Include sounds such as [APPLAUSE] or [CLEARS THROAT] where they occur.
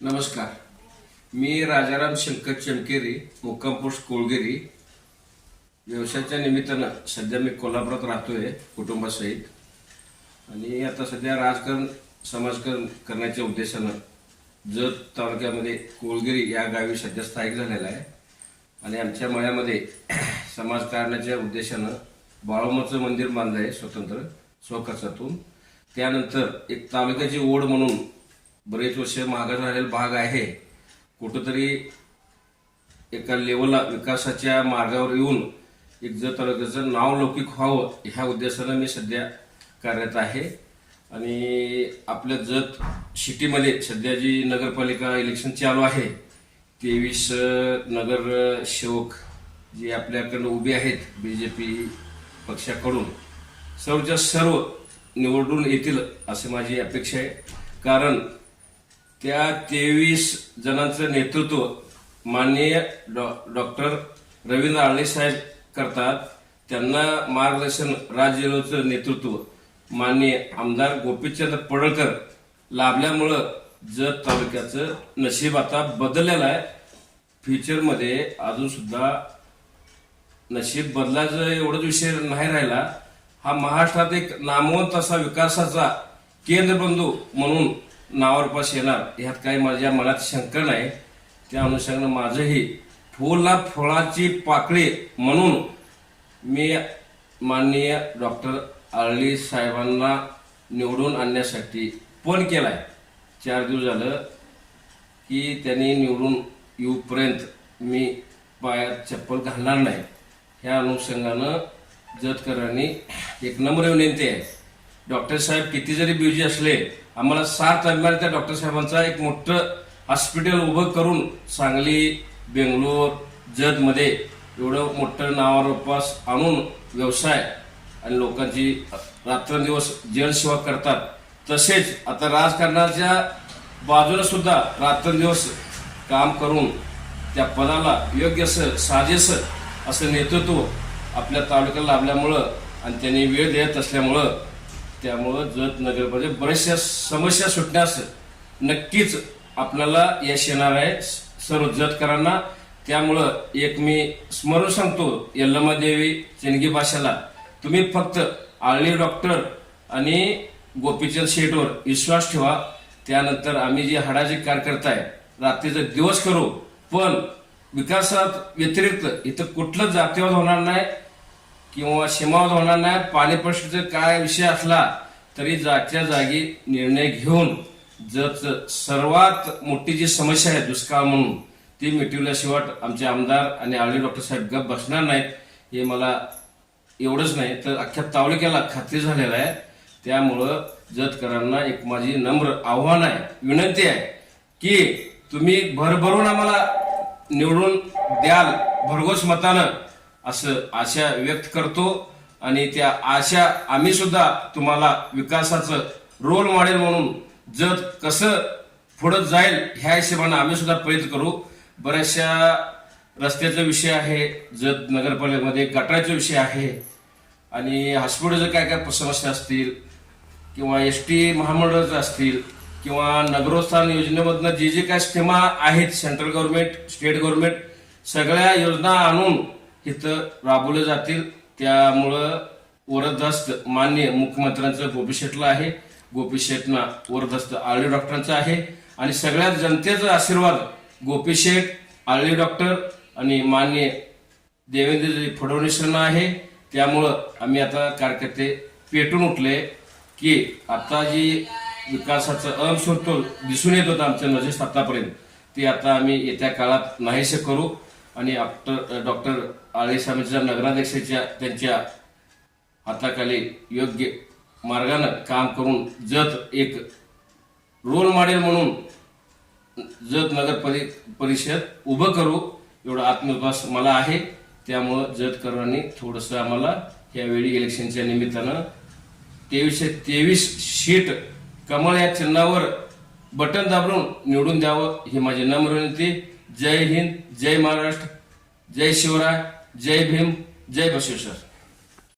नमस्कार. मी राजाराम शंकर चमकेरी मुक्काम पोस्ट कोळगिरी. व्यवसायाच्या निमित्तानं सध्या मी कोल्हापुरात राहतोय कुटुंबासहित. आणि आता सध्या राजकारण समाजकारण करण्याच्या उद्देशानं जत तालुक्यामध्ये कोळगिरी या गावी सध्या स्थायिक झालेला आहे. आणि आमच्या मळ्यामध्ये [CLEARS THROAT] समाजकारणाच्या उद्देशानं बाळोमाचं मंदिर बांधलं आहे स्वतंत्र स्वखर्चातून. त्यानंतर एक तालुक्याची ओढ म्हणून बरेच वर्ष मागं राहिलेला भाग आहे. कुठंतरी एका लेवलला विकासाच्या मार्गावर येऊन एक जर तालुक्याचं नाव लौकिक व्हावं ह्या उद्देशानं मी सध्या कार्यरत आहे. आणि आपल्या जत सिटीमध्ये सध्या जी नगरपालिका इलेक्शन चालू आहे तेवीस नगर सेवक जे आपल्याकडनं उभे आहेत बी जे पी पक्षाकडून सर्वच्या सर्व निवडून येतील असे माझी अपेक्षा आहे. कारण त्या तेवीस जणांचं नेतृत्व माननीय डॉ डॉक्टर रवींद्र आळणे साहेब करतात. त्यांना मार्गदर्शन राज्यचं नेतृत्व माननीय आमदार गोपीचंद पडळकर लाभल्यामुळं जत तालुक्याचं नशीब आता बदललेलं आहे. फ्युचरमध्ये अजून सुद्धा नशीब बदलायचं एवढाच विषय नाही राहिला. हा महाराष्ट्रात एक नामवंत असा विकासाचा केंद्रबंधू म्हणून नावारपास येणार ह्यात काही माझ्या मनात शंका नाही त्या अनुषंगानं माझंही फुला फळाची पाकळी म्हणून मी माननीय डॉक्टर आळली साहेबांना निवडून आणण्यासाठी फोन आहे चार दिवस झालं की त्यांनी निवडून येऊपर्यंत मी पायात चप्पल घालणार नाही. ह्या अनुषंगानं जतकरांनी एक नम्र विनंती आहे. डॉक्टर साहेब किती जरी बिझी असले आम्हाला सात अभिमान त्या डॉक्टर साहेबांचा एक मोठं हॉस्पिटल उभं करून सांगली बेंगलोर जतमध्ये एवढं मोठं नावारोपास आणून व्यवसाय आणि लोकांची रात्रंदिवस जनसेवा करतात. तसेच आता राजकारणाच्या बाजूला सुद्धा रात्रंदिवस काम करून त्या पदाला योग्य असं साजेसं असं नेतृत्व आपल्या तालुक्याला लाभल्यामुळं आणि त्यांनी वेळ देत असल्यामुळं त्यामुळं जत नगरपालिका बऱ्याचशा समस्या सुटण्यास नक्कीच आपल्याला यश येणार आहे सर्व जतकरांना. त्यामुळं एक मी स्मरून सांगतो यल्लमा देवी चेनगी भाषाला तुम्ही फक्त आळणी डॉक्टर आणि गोपीचंद शेटवर विश्वास ठेवा. त्यानंतर आम्ही जे हाडाचे कार्यकर्ता आहे रात्रीचा दिवस करू. पण विकासात व्यतिरिक्त इथं कुठलं जातीवाद होणार नाही. किंवा सीमावाद होणार नाही. पाणी प्रश्नाचा काय विषय असला तरी जागच्या जागी निर्णय घेऊन जर सर्वात मोठी जी समस्या आहे दुष्काळ म्हणून ती मिटवल्याशिवाय आमचे आमदार आणि आळणी डॉक्टर साहेब गप बसणार नाहीत. हे मला एवढंच नाही तर अख्ख्या तालुक्याला खात्री झालेला आहे. त्यामुळं जतकरांना एक माझी नम्र आव्हान आहे विनंती आहे की तुम्ही भरभरून आम्हाला निवडून द्याल. भरघोस मतानं असं आशा व्यक्त करतो आणि त्या आशा आम्ही सुद्धा तुम्हाला विकासाचं रोल मॉडेल म्हणून जत कसं पुढं जाईल ह्या हिशोबानं आम्ही सुद्धा प्रयत्न करू. बऱ्याचशा रस्त्याचा विषय आहे जत नगरपालिकेमध्ये गटाराचा विषय आहे आणि हॉस्पिटलचं काय काय समस्या असतील किंवा एस टी महामंडळाचं असतील किंवा नगरोत्थान योजनेमधनं जे जे काय स्कीमा आहेत सेंट्रल गव्हर्नमेंट स्टेट गव्हर्नमेंट सगळ्या योजना आणून इथं राबवले जातील. त्यामुळं वरदस्त मान्य मुख्यमंत्र्यांचं गोपी शेटला आहे. गोपी शेटना वरदस्त आळी डॉक्टरांचा आहे. आणि सगळ्या जनतेचा आशीर्वाद गोपी शेठ आळी डॉक्टर आणि मान्य देवेंद्रजी फडणवीसांना आहे. त्यामुळं आम्ही आता कार्यकर्ते पेटून उठले की आता जी विकासाचं अंशोत्तोल दिसून येत होतं आमच्या नजरेस आतापर्यंत ते आता आम्ही येत्या काळात नाहीसे करू. आणि आफ्टर डॉक्टर आळे साहेबांच्या नगराध्यक्षाच्या त्यांच्या हाताखाली योग्य मार्गानं काम करून जत एक रोल मॉडेल म्हणून जत नगर परि परिषद उभं करू एवढा आत्मविश्वास मला आहे. त्यामुळं जतकरांनी थोडंसं आम्हाला यावेळी इलेक्शनच्या निमित्तानं तेवीसशे तेवीस शीट कमळ या चिन्हावर बटन दाबून निवडून द्यावं ही माझी नम्र विनंती. जय हिंद जय महाराष्ट्र जय शिवराय जय भीम जय बसवेश्वर.